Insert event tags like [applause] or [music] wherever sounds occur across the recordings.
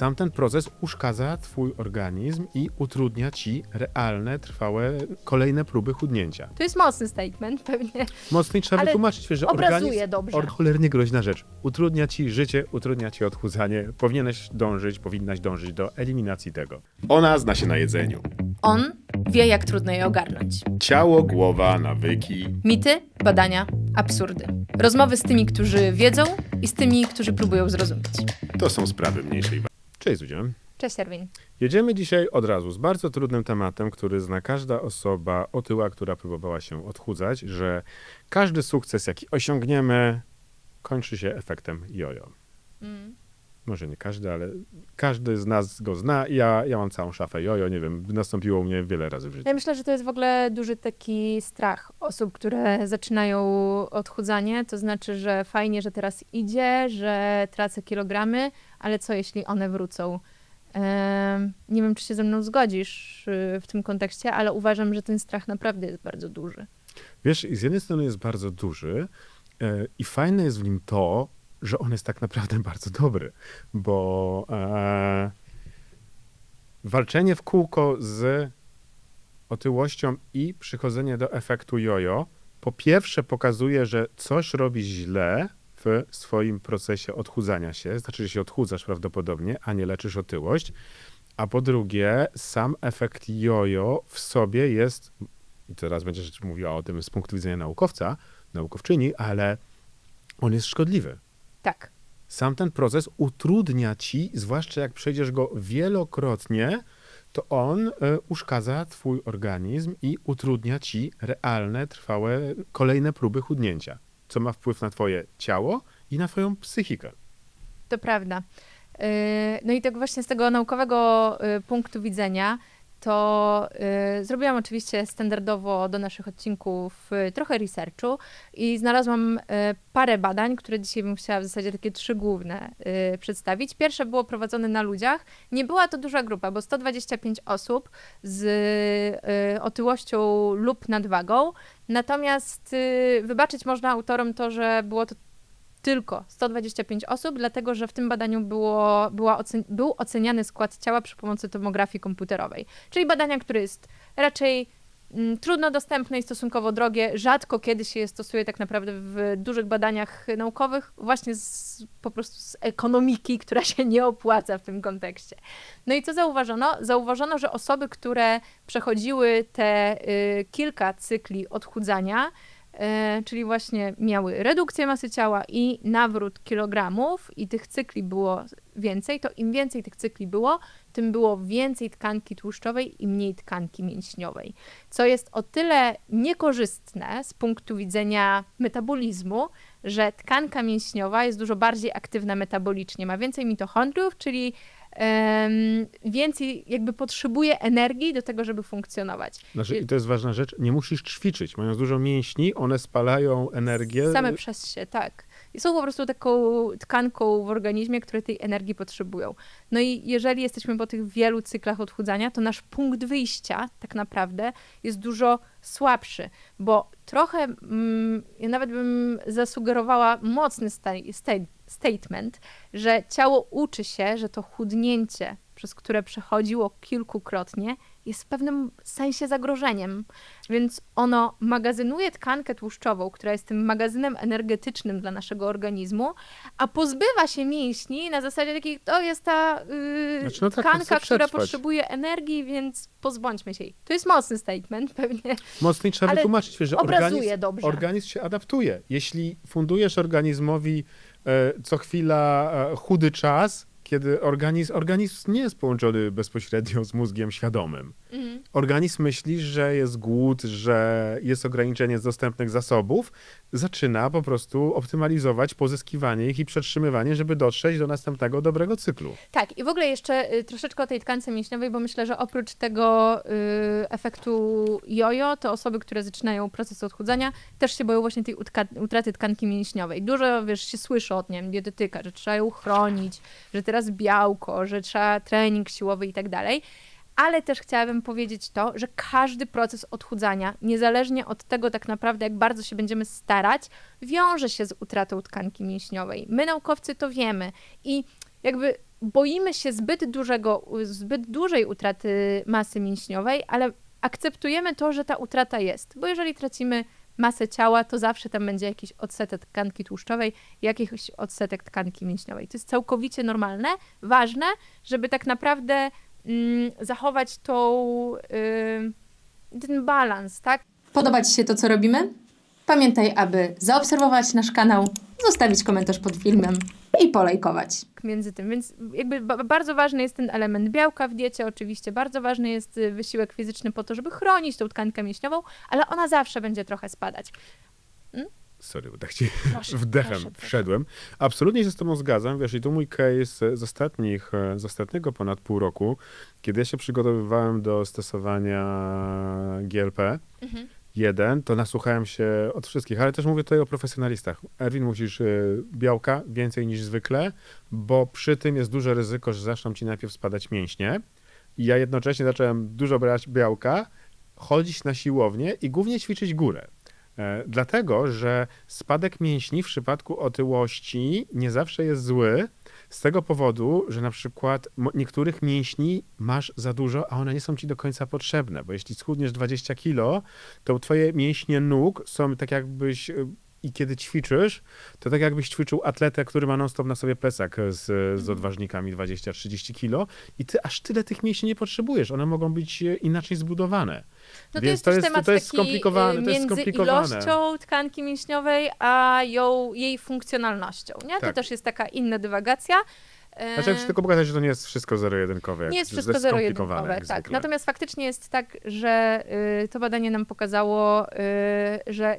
Tamten proces uszkadza twój organizm i utrudnia ci realne, trwałe, kolejne próby chudnięcia. To jest mocny statement, pewnie. Mocniej trzeba Ale wytłumaczyć, wiesz, że obrazuje organizm... dobrze. Or, cholernie groźna rzecz. Utrudnia ci życie, utrudnia ci odchudzanie. Powinieneś dążyć, powinnaś dążyć do eliminacji tego. Ona zna się na jedzeniu. On wie, jak trudno je ogarnąć. Ciało, głowa, nawyki. Mity, badania, absurdy. Rozmowy z tymi, którzy wiedzą i z tymi, którzy próbują zrozumieć. To są sprawy mniejszej wagi. Cześć, Zudzia. Cześć, Erwin. Jedziemy dzisiaj od razu z bardzo trudnym tematem, który zna każda osoba otyła, która próbowała się odchudzać, że każdy sukces, jaki osiągniemy, kończy się efektem jojo. Może nie każdy, ale każdy z nas go zna. Ja, ja mam całą szafę jojo, nie wiem, nastąpiło u mnie wiele razy w życiu. Ja myślę, że to jest w ogóle duży taki strach osób, które zaczynają odchudzanie. To znaczy, że fajnie, że teraz idzie, że tracę kilogramy, ale co jeśli one wrócą? Nie wiem, czy się ze mną zgodzisz y, w tym kontekście, ale uważam, że ten strach naprawdę jest bardzo duży. Wiesz, z jednej strony jest bardzo duży e, i fajne jest w nim to, że on jest tak naprawdę [laughs] bardzo dobry, bo e, walczenie w kółko z otyłością i przychodzenie do efektu jojo po pierwsze pokazuje, że coś robi źle w swoim procesie odchudzania się, znaczy, że się odchudzasz prawdopodobnie, a nie leczysz otyłość, a po drugie sam efekt jojo w sobie jest i teraz będziesz mówiła o tym z punktu widzenia naukowca, naukowczyni, ale on jest szkodliwy. Tak. Sam ten proces utrudnia ci, zwłaszcza jak przejdziesz go wielokrotnie, to on y, uszkadza twój organizm i utrudnia ci realne, trwałe, kolejne próby chudnięcia, co ma wpływ na twoje ciało i na twoją psychikę. To prawda. Yy, No i tak właśnie z tego naukowego yy, punktu widzenia, to yy, zrobiłam oczywiście standardowo do naszych odcinków yy, trochę researchu i znalazłam yy, parę badań, które dzisiaj bym chciała w zasadzie takie trzy główne yy, przedstawić. Pierwsze było prowadzone na ludziach. Nie była to duża grupa, bo 125 osób z yy, otyłością lub nadwagą. Natomiast yy, wybaczyć można autorom to, że było to tylko 125 osób, dlatego że w tym badaniu było, była był oceniany skład ciała przy pomocy tomografii komputerowej. Czyli badania, które jest raczej mm, trudno dostępne i stosunkowo drogie. Rzadko kiedy się je stosuje tak naprawdę w dużych badaniach naukowych, właśnie z, po prostu z ekonomiki, która się nie opłaca w tym kontekście. No i co zauważono? Zauważono, że osoby, które przechodziły te y, kilka cykli odchudzania, czyli właśnie miały redukcję masy ciała i nawrót kilogramów i tych cykli było więcej, to im więcej tych cykli było, tym było więcej tkanki tłuszczowej i mniej tkanki mięśniowej. Co jest o tyle niekorzystne z punktu widzenia metabolizmu, że tkanka mięśniowa jest dużo bardziej aktywna metabolicznie, ma więcej mitochondriów, czyli więcej jakby potrzebuje energii do tego, żeby funkcjonować. Znaczy, I- I to jest ważna rzecz, nie musisz ćwiczyć. Mając dużo mięśni, one spalają energię. Same przez się, tak. I są po prostu taką tkanką w organizmie, które tej energii potrzebują. No i jeżeli jesteśmy po tych wielu cyklach odchudzania, to nasz punkt wyjścia tak naprawdę jest dużo słabszy, bo trochę, mm, ja nawet bym zasugerowała mocny sta- sta- statement, że ciało uczy się, że to chudnięcie, przez które przechodziło kilkukrotnie, jest w pewnym sensie zagrożeniem. Więc ono magazynuje tkankę tłuszczową, która jest tym magazynem energetycznym dla naszego organizmu, a pozbywa się mięśni na zasadzie takiej, to jest ta yy, Znaczy, no tak, tkanka, która potrzebuje energii, więc pozbądźmy się jej. To jest mocny statement, [laughs] pewnie Mocniej trzeba Ale wytłumaczyć, że organizm, dobrze. organizm się adaptuje. Jeśli fundujesz organizmowi co chwila e, chudy czas, kiedy organizm, organizm nie jest połączony bezpośrednio z mózgiem świadomym. Mhm. Organizm myśli, że jest głód, że jest ograniczenie z dostępnych zasobów, zaczyna po prostu optymalizować pozyskiwanie ich i przetrzymywanie, żeby dotrzeć do następnego dobrego cyklu. Tak, i w ogóle jeszcze y, troszeczkę o tej tkance mięśniowej, bo myślę, że oprócz tego y, efektu jojo, to osoby, które zaczynają proces odchudzania, też się boją właśnie tej utraty tkanki mięśniowej. Dużo, wiesz, się słyszy od nie wiem, dietetyka, że trzeba ją chronić, że teraz białko, że trzeba trening siłowy i tak dalej. Ale też chciałabym powiedzieć to, że każdy proces odchudzania, niezależnie od tego tak naprawdę, jak bardzo się będziemy starać, wiąże się z utratą tkanki mięśniowej. My, naukowcy, to wiemy. I jakby boimy się zbyt dużego, zbyt dużej utraty masy mięśniowej, ale akceptujemy to, że ta utrata jest. Bo jeżeli tracimy masę ciała, to zawsze tam będzie jakiś odsetek tkanki tłuszczowej, jakiś odsetek tkanki mięśniowej. To jest całkowicie normalne, ważne, żeby tak naprawdę zachować tą, y, ten balans, tak? Podoba Ci się to, co robimy? Pamiętaj, aby zaobserwować nasz kanał, zostawić komentarz pod filmem i polajkować. między tym. Więc jakby ba- bardzo ważny jest ten element białka w diecie, oczywiście bardzo ważny jest y, wysiłek fizyczny po to, żeby chronić tą tkankę mięśniową, ale ona zawsze będzie trochę spadać. Sorry, tak ci Proszę, wdechem proszę, proszę. wszedłem. Absolutnie się z tobą zgadzam. Wiesz, i to mój case z ostatnich, e, z ostatniego ponad pół roku, kiedy ja się przygotowywałem do stosowania GLP, Mhm. jeden, to nasłuchałem się od wszystkich, ale też mówię tutaj o profesjonalistach. Erwin, musisz y, białka więcej niż zwykle, bo przy tym jest duże ryzyko, że zaczną ci najpierw spadać mięśnie. I ja jednocześnie zacząłem dużo brać białka, chodzić na siłownię i głównie ćwiczyć górę. E, Dlatego, że spadek mięśni w przypadku otyłości nie zawsze jest zły, z tego powodu, że na przykład niektórych mięśni masz za dużo, a one nie są ci do końca potrzebne, bo jeśli schudniesz 20 kilo, to twoje mięśnie nóg są tak jakbyś y, i kiedy ćwiczysz, to tak jakbyś ćwiczył atletę, który ma non-stop na sobie plecak z, z odważnikami 20-30 kilo i ty aż tyle tych mięśni nie potrzebujesz. One mogą być e, inaczej zbudowane. No to Więc jest to jest- temat to jest skomplikowane, y, to jest skomplikowane. ilością tkanki mięśniowej, a ją, jej funkcjonalnością, nie? To Tak. też jest taka inna dywagacja. E, Znaczy, chcę tylko pokazać, że to nie jest wszystko zero-jedynkowe. Nie jest wszystko zero-jedynkowe, tak. Natomiast faktycznie jest tak, że y, to badanie nam pokazało, y, że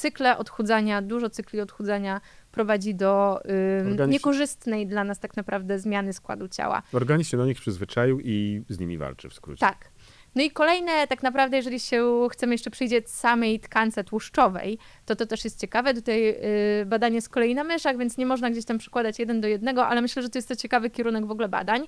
cykle odchudzania, dużo cykli odchudzania prowadzi do y, niekorzystnej dla nas tak naprawdę zmiany składu ciała. Organizm się do nich przyzwyczaił i z nimi walczy w skrócie. Tak. No i kolejne, tak naprawdę, jeżeli się chcemy jeszcze przyjrzeć samej tkance tłuszczowej, to to też jest ciekawe. Tutaj y, badanie z kolei na myszach, więc nie można gdzieś tam przykładać jeden do jednego, ale myślę, że to jest to ciekawy kierunek w ogóle badań,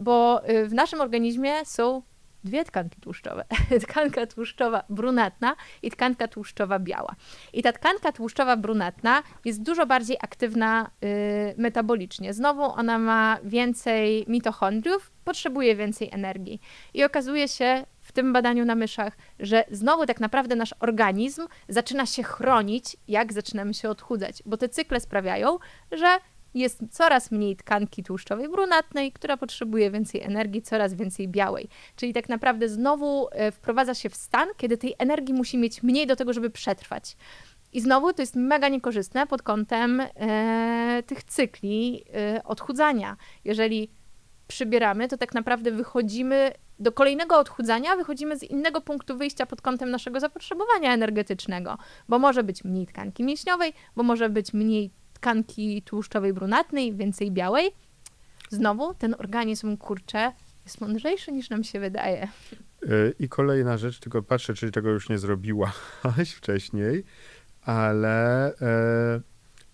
bo y, w naszym organizmie są dwie tkanki tłuszczowe. [laughs] tkanka tłuszczowa brunatna i tkanka tłuszczowa biała. I ta tkanka tłuszczowa brunatna jest dużo bardziej aktywna y, metabolicznie. Znowu ona ma więcej mitochondriów, potrzebuje więcej energii. I okazuje się w tym badaniu na myszach, że znowu tak naprawdę nasz organizm zaczyna się chronić, jak zaczynamy się odchudzać, bo te cykle sprawiają, że jest coraz mniej tkanki tłuszczowej brunatnej, która potrzebuje więcej energii, coraz więcej białej. Czyli tak naprawdę znowu e, wprowadza się w stan, kiedy tej energii musi mieć mniej do tego, żeby przetrwać. I znowu to jest mega niekorzystne pod kątem e, tych cykli e, odchudzania. Jeżeli przybieramy, to tak naprawdę wychodzimy do kolejnego odchudzania, wychodzimy z innego punktu wyjścia pod kątem naszego zapotrzebowania energetycznego, bo może być mniej tkanki mięśniowej, bo może być mniej tkanki tłuszczowej brunatnej, więcej białej. Znowu ten organizm, kurczę, jest mądrzejszy niż nam się wydaje. Y, I kolejna rzecz, tylko patrzę, czy tego już nie zrobiłaś [laughs] wcześniej, ale e,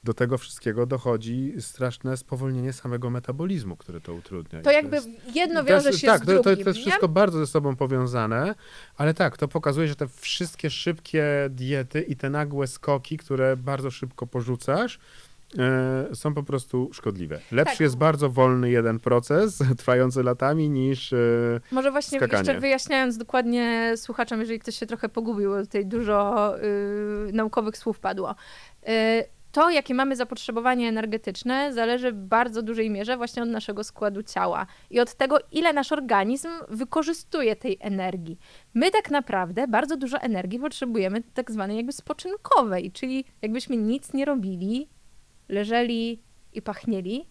do tego wszystkiego dochodzi straszne spowolnienie samego metabolizmu, które to utrudnia. To I jakby jest- jedno to jest- wiąże się tak, z to, drugim, to, to jest nie? wszystko bardzo ze sobą powiązane, ale tak, to pokazuje, że te wszystkie szybkie diety i te nagłe skoki, które bardzo szybko porzucasz, są po prostu szkodliwe. Lepszy Tak. jest bardzo wolny jeden proces, [laughs] trwający latami, niż... E, Może właśnie skakanie. jeszcze wyjaśniając dokładnie słuchaczom, jeżeli ktoś się trochę pogubił, bo tutaj dużo y, naukowych słów padło. Y, to, jakie mamy zapotrzebowanie energetyczne, zależy w bardzo dużej mierze właśnie od naszego składu ciała i od tego, ile nasz organizm wykorzystuje tej energii. My tak naprawdę bardzo dużo energii potrzebujemy tak zwanej jakby spoczynkowej, czyli jakbyśmy nic nie robili, leżeli i pachnieli,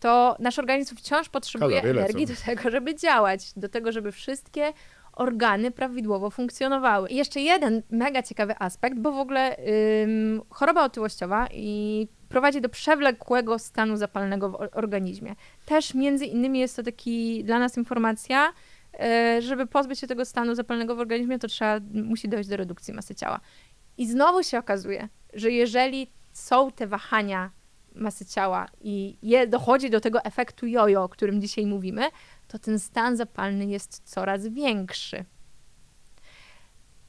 to nasz organizm wciąż potrzebuje Kalorie energii lecą. do tego, żeby działać, do tego, żeby wszystkie organy prawidłowo funkcjonowały. I jeszcze jeden mega ciekawy aspekt, bo w ogóle ym, choroba otyłościowa i prowadzi do przewlekłego stanu zapalnego w or- organizmie. Też między innymi jest to taki dla nas informacja, y, żeby pozbyć się tego stanu zapalnego w organizmie, to trzeba, musi dojść do redukcji masy ciała. I znowu się okazuje, że jeżeli są te wahania masy ciała i je dochodzi do tego efektu jojo, o którym dzisiaj mówimy, to ten stan zapalny jest coraz większy.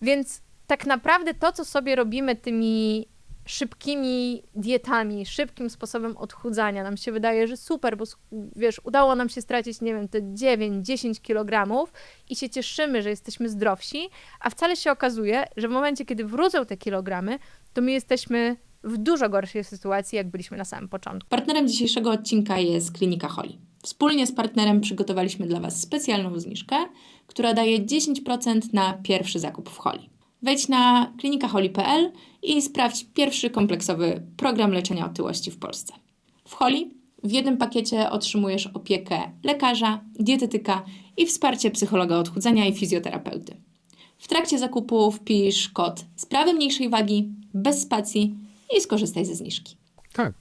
Więc tak naprawdę to, co sobie robimy tymi szybkimi dietami, szybkim sposobem odchudzania. Nam się wydaje, że super, bo wiesz, udało nam się stracić, nie wiem, te 9-10 kg i się cieszymy, że jesteśmy zdrowsi, a wcale się okazuje, że w momencie, kiedy wrócą te kilogramy, to my jesteśmy w dużo gorszej sytuacji, jak byliśmy na samym początku. Partnerem dzisiejszego odcinka jest Klinika Holi. Wspólnie z partnerem przygotowaliśmy dla Was specjalną zniżkę, która daje 10% na pierwszy zakup w Holi. Wejdź na klinikaholi.pl i sprawdź pierwszy kompleksowy program leczenia otyłości w Polsce. W Holi w jednym pakiecie otrzymujesz opiekę lekarza, dietetyka i wsparcie psychologa odchudzania i fizjoterapeuty. W trakcie zakupu wpisz kod sprawy mniejszej wagi, bez spacji i skorzystaj ze zniżki. Tak.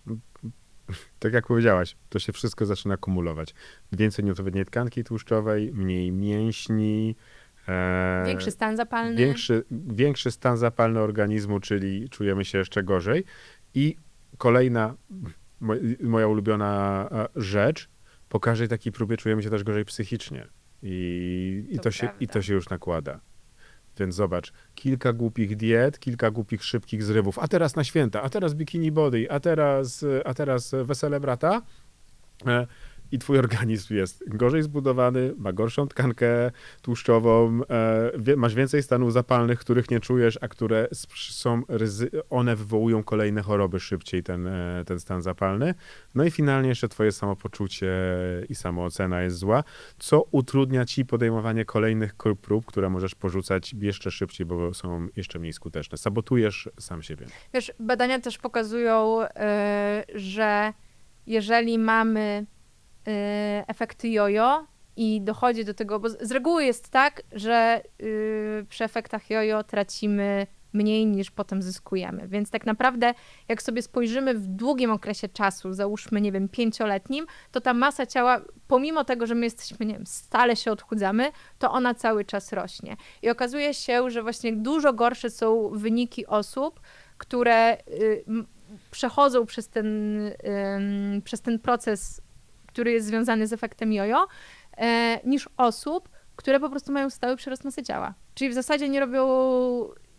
Tak jak powiedziałaś, to się wszystko zaczyna kumulować. Więcej nieodpowiedniej tkanki tłuszczowej, mniej mięśni, E, większy stan zapalny. Większy, większy stan zapalny organizmu, czyli czujemy się jeszcze gorzej. I kolejna moja ulubiona e, rzecz, po każdej takiej próbie czujemy się też gorzej psychicznie. I, i, to, to się, I to się już nakłada. Więc zobacz, kilka głupich diet, kilka głupich szybkich zrywów, a teraz na święta, a teraz bikini body, a teraz, a teraz wesele brata. I twój organizm jest gorzej zbudowany, ma gorszą tkankę tłuszczową, e, masz więcej stanów zapalnych, których nie czujesz, a które są, one wywołują kolejne choroby szybciej, ten, e, ten stan zapalny. No i finalnie jeszcze twoje samopoczucie i samoocena jest zła, co utrudnia ci podejmowanie kolejnych prób, które możesz porzucać jeszcze szybciej, bo są jeszcze mniej skuteczne. Sabotujesz sam siebie. Wiesz, badania też pokazują, yy, że jeżeli mamy efekty jojo i dochodzi do tego, bo z reguły jest tak, że y, przy efektach jojo tracimy mniej niż potem zyskujemy. Więc tak naprawdę, jak sobie spojrzymy w długim okresie czasu, załóżmy, nie wiem, pięcioletnim, to ta masa ciała, pomimo tego, że my jesteśmy, nie wiem, stale się odchudzamy, to ona cały czas rośnie. I okazuje się, że właśnie dużo gorsze są wyniki osób, które y, przechodzą przez ten, przez ten proces który jest związany z efektem jojo, e, niż osób, które po prostu mają stały przyrost masy ciała. Czyli w zasadzie nie robią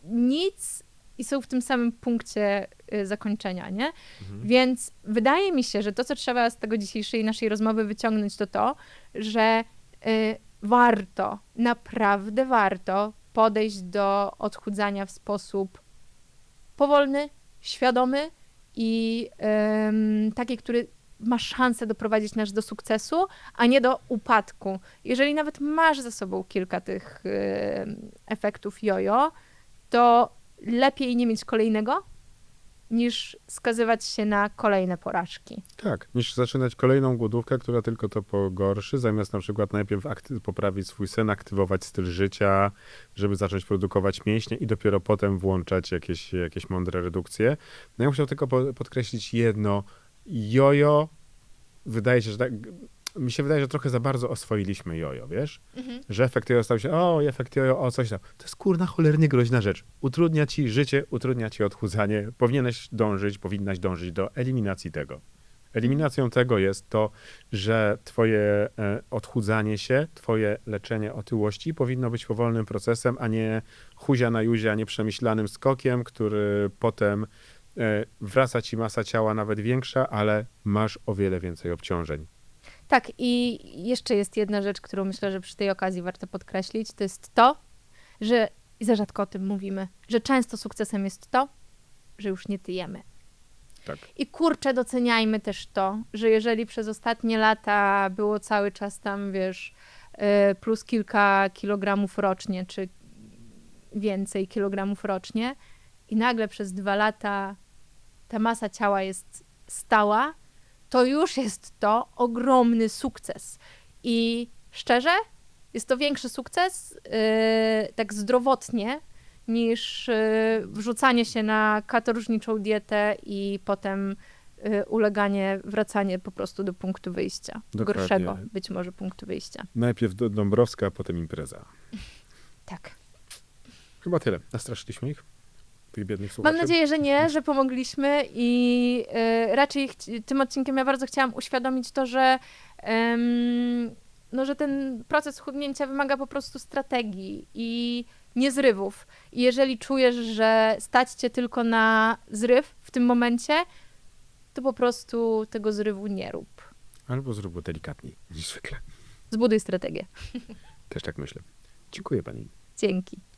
nic i są w tym samym punkcie e, zakończenia, nie? Mhm. Więc wydaje mi się, że to, co trzeba z tego dzisiejszej naszej rozmowy wyciągnąć, to to, że y, warto, naprawdę warto podejść do odchudzania w sposób powolny, świadomy i y, taki, który ma szansę doprowadzić nas do sukcesu, a nie do upadku. Jeżeli nawet masz za sobą kilka tych y, efektów jojo, to lepiej nie mieć kolejnego, niż skazywać się na kolejne porażki. Tak, niż zaczynać kolejną głodówkę, która tylko to pogorszy, zamiast na przykład najpierw poprawić swój sen, aktywować styl życia, żeby zacząć produkować mięśnie i dopiero potem włączać jakieś, jakieś mądre redukcje. No ja chciał tylko podkreślić jedno, jojo, wydaje się, że tak, mi się wydaje, że trochę za bardzo oswoiliśmy jojo, wiesz? Mhm. Że efekt jojo stał się, o, efekt jojo, o, coś tam. To jest kurna cholernie groźna rzecz. Utrudnia ci życie, utrudnia ci odchudzanie. Powinieneś dążyć, powinnaś dążyć do eliminacji tego. Eliminacją tego jest to, że twoje e, odchudzanie się, twoje leczenie otyłości powinno być powolnym procesem, a nie huzia na juzie, a nie przemyślanym skokiem, który potem wraca ci masa ciała nawet większa, ale masz o wiele więcej obciążeń. Tak, i jeszcze jest jedna rzecz, którą myślę, że przy tej okazji warto podkreślić, to jest to, że, i za rzadko o tym mówimy, że często sukcesem jest to, że już nie tyjemy. Tak. I kurczę, doceniajmy też to, że jeżeli przez ostatnie lata było cały czas tam, wiesz, e, plus kilka kilogramów rocznie, czy więcej kilogramów rocznie, i nagle przez dwa lata ta masa ciała jest stała, to już jest to ogromny sukces. I szczerze, jest to większy sukces, yy, tak zdrowotnie, niż yy, wrzucanie się na katorżniczą dietę i potem yy, uleganie, wracanie po prostu do punktu wyjścia. Dokładnie. Gorszego być może punktu wyjścia. Najpierw do Dąbrowska, a potem impreza. Tak. Chyba tyle. Nastraszyliśmy ich tych biednych słuchaczy? Mam nadzieję, że nie, że pomogliśmy i y, raczej tym odcinkiem ja bardzo chciałam uświadomić to, że no, że ten proces chudnięcia wymaga po prostu strategii i nie zrywów. I jeżeli czujesz, że stać cię tylko na zryw w tym momencie, to po prostu tego zrywu nie rób. Albo zrób go delikatniej niż zwykle. Zbuduj strategię. Też tak myślę. Dziękuję pani. Dzięki.